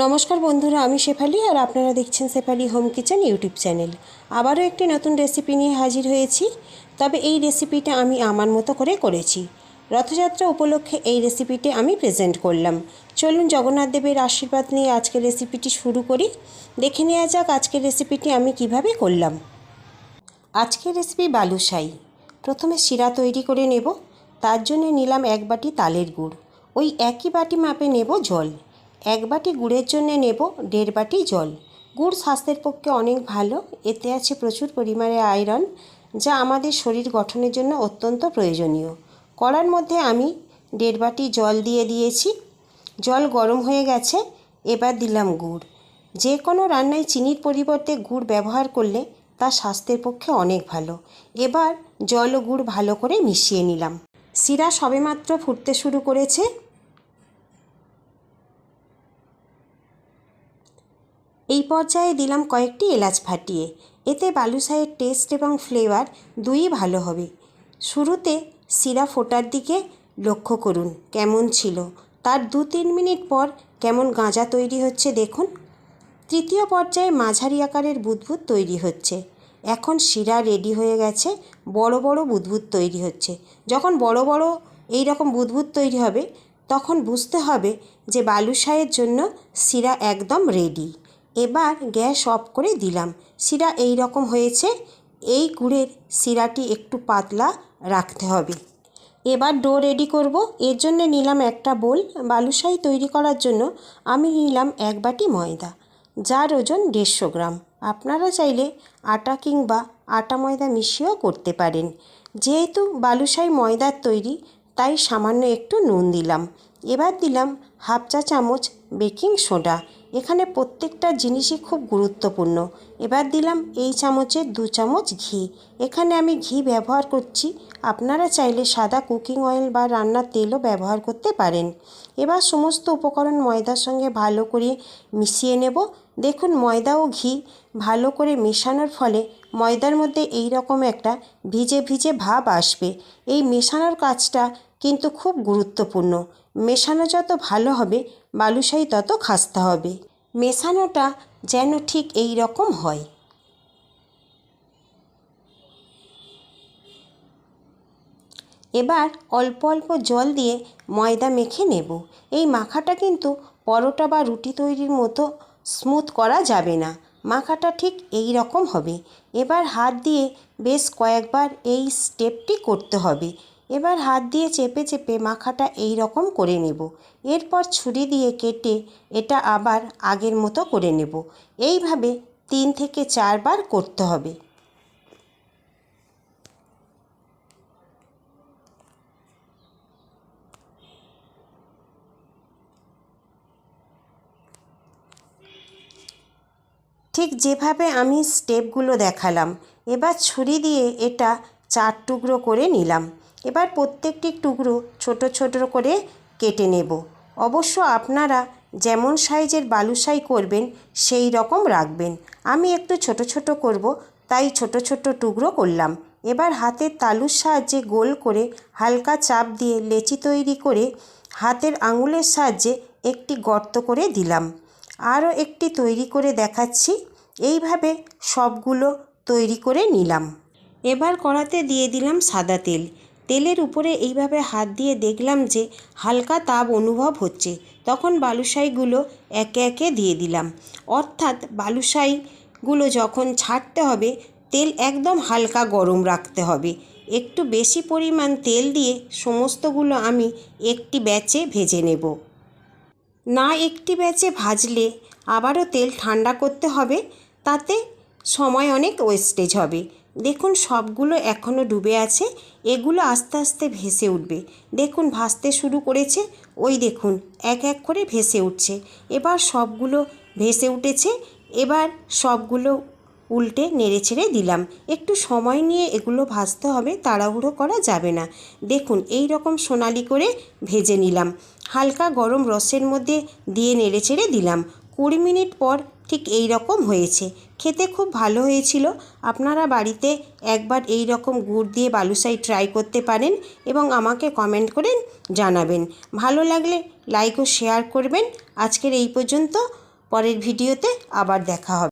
নমস্কার বন্ধুরা, আমি শেফালি আর আপনারা দেখছেন Shefali home kitchen YouTube channel. আবারও একটি নতুন রেসিপি নিয়ে হাজির হয়েছি। তবে এই রেসিপিটা আমি আমার মতো করে করেছি। রথযাত্রা উপলক্ষে এই রেসিপিটি আমি প্রেজেন্ট করলাম। চলুন জগন্নাথ দেবের আশীর্বাদ নিয়ে আজকের রেসিপিটি শুরু করি। দেখে নেওয়া যাক আজকের রেসিপিটি আমি কীভাবে করলাম। আজকের রেসিপি বালুশাই। প্রথমে শিরা তৈরি করে নেব। তার জন্য নিলাম এক বাটি তালের গুড়। ওই একই বাটি মাপে নেব জল। এক বাটি গুড়ের জন্য নেব দেড় বাটি জল। গুড় স্বাস্থ্যের পক্ষে অনেক ভালো, এতে আছে প্রচুর পরিমাণে আয়রন, যা আমাদের শরীর গঠনের জন্য অত্যন্ত প্রয়োজনীয়। কড়ার মধ্যে আমি দেড় বাটি জল দিয়ে দিয়েছি। জল গরম হয়ে গেছে, এবার দিলাম গুড়। যে কোনো রান্নায় চিনির পরিবর্তে গুড় ব্যবহার করলে তা স্বাস্থ্যের পক্ষে অনেক ভালো। এবার জল ও গুড় ভালো করে মিশিয়ে নিলাম। শিরা সবেমাত্র ফুটতে শুরু করেছে। এই পর্যায়ে দিলাম কয়েকটি এলাচ ফাটিয়ে এতে বালুশাহের টেস্ট এবং ফ্লেভার দুইই ভালো হবে। শুরুতে শিরা ফোটার দিকে লক্ষ্য করুন, কেমন ছিল? তার দু তিন মিনিট পর কেমন গাঁজা তৈরি হচ্ছে দেখুন। তৃতীয় পর্যায়ে মাঝারি আকারের বুদবুদ তৈরি হচ্ছে। এখন শিরা রেডি হয়ে গেছে, বড় বড় বুদবুদ তৈরি হচ্ছে। যখন বড় বড় এই রকম বুদবুদ তৈরি হবে, তখন বুঝতে হবে যে বালুশাহের জন্য শিরা একদম রেডি এবার গ্যাস অফ করে দিলাম। শিরা এই রকম হয়েছে। এই গুড়ের শিরাটি একটু পাতলা রাখতে হবে। এবার ডো রেডি করব। এর জন্য নিলাম একটা বোল বালুশাহি তৈরি করার জন্য। আমি নিলাম এক বাটি ময়দা, যার ওজন দেড়শো গ্রাম। আপনারা চাইলে আটা কিংবা আটা ময়দা মিশিয়েও করতে পারেন। যেহেতু বালুশাই ময়দার তৈরি, তাই সামান্য একটু নুন দিলাম। এবার দিলাম হাফ চা চামচ বেকিং সোডা। এখানে প্রত্যেকটা জিনিসই খুব গুরুত্বপূর্ণ। এবার দিলাম এই চামচে দু চামচ ঘি। এখানে আমি ঘি ব্যবহার করছি। আপনারা চাইলে সাদা কুকিং অয়েল বা রান্নার তেলও ব্যবহার করতে পারেন। এবার সমস্ত উপকরণ ময়দার সঙ্গে ভালো করে মিশিয়ে নেব। দেখুন ময়দা ও ঘি ভালো করে মেশানোর ফলে ময়দার মধ্যে এই রকম একটা ভিজে ভিজে ভাব আসবে। এই মেশানোর কাজটা কিন্তু খুব গুরুত্বপূর্ণ। মেশানো যত ভালো হবে, বালুশাহি তত খাস্তা হবে। মেশানোটা যেন ঠিক এই রকম হয়। এবার অল্প অল্প জল দিয়ে ময়দা মেখে নেব। এই মাখাটা কিন্তু পরোটা বা রুটি তৈরির মতো স্মুথ করা যাবে না। মাখাটা ঠিক এই রকম হবে। এবার হাত দিয়ে বেশ কয়েকবার এই স্টেপটি করতে হবে। এবার হাত দিয়ে চেপে চেপে মাখাটা এই রকম করে নেব। এরপর ছুরি দিয়ে কেটে এটা আবার আগের মতো করে নেব। এইভাবে তিন থেকে চারবার করতে হবে। ঠিক যেভাবে আমি স্টেপগুলো দেখালাম, এবার ছুরি দিয়ে এটা চার টুকরো করে নিলাম। এবার প্রত্যেকটি টুকরো ছোট ছোট করে কেটে নেব। অবশ্য আপনারা যেমন সাইজের বালুশাই করবেন, সেই রকম রাখবেন। আমি একটু ছোট ছোট করব, তাই ছোট ছোট টুকরো করলাম। এবার হাতের তালুর সাহায্যে গোল করে হালকা চাপ দিয়ে লেচি তৈরি করে হাতের আঙুলের সাহায্যে একটি গর্ত করে দিলাম। আরও একটি তৈরি করে দেখাচ্ছি। এইভাবে সবগুলো তৈরি করে নিলাম। এবার কড়াতে দিয়ে দিলাম সাদা তেল। তেলের উপরে এইভাবে হাত দিয়ে দেখলাম যে হালকা তাপ অনুভব হচ্ছে। তখন বালুশাইগুলো একে একে দিয়ে দিলাম। অর্থাৎ বালুশাইগুলো যখন ছাড়তে হবে, তেল একদম হালকা গরম রাখতে হবে। একটু বেশি পরিমাণ তেল দিয়ে সমস্তগুলো আমি একটি ব্যাচে ভেজে নেব। না একটি ব্যাচে ভাজলে আবারও তেল ঠান্ডা করতে হবে। তাতে সময় অনেক ওয়েস্টেজ হবে। দেখুন সবগুলো এখনও ডুবে আছে, এগুলো আস্তে আস্তে ভেসে উঠবে। দেখুন ভাসতে শুরু করেছে, ওই দেখুন, এক এক করে ভেসে উঠছে। এবার সবগুলো ভেসে উঠেছে, এবার সবগুলো উল্টে নেড়ে ছেড়ে দিলাম। একটু সময় নিয়ে এগুলো ভাজতে হবে, তাড়াহুড়ো করা যাবে না। দেখুন, এই রকম সোনালি করে ভেজে নিলাম। হালকা গরম রসের মধ্যে দিয়ে নেড়ে ছেড়ে দিলাম। কুড়ি মিনিট পর ঠিক এই রকম হয়েছে। খেতে খুব ভালো হয়েছিল। আপনারা বাড়িতে একবার এই রকম গুড় দিয়ে বালুশাই ট্রাই করতে পারেন এবং আমাকে কমেন্ট করে জানাবেন। ভালো লাগলে লাইক ও শেয়ার করবেন। আজকের এই পর্যন্ত। পরের ভিডিওতে আবার দেখা হবে।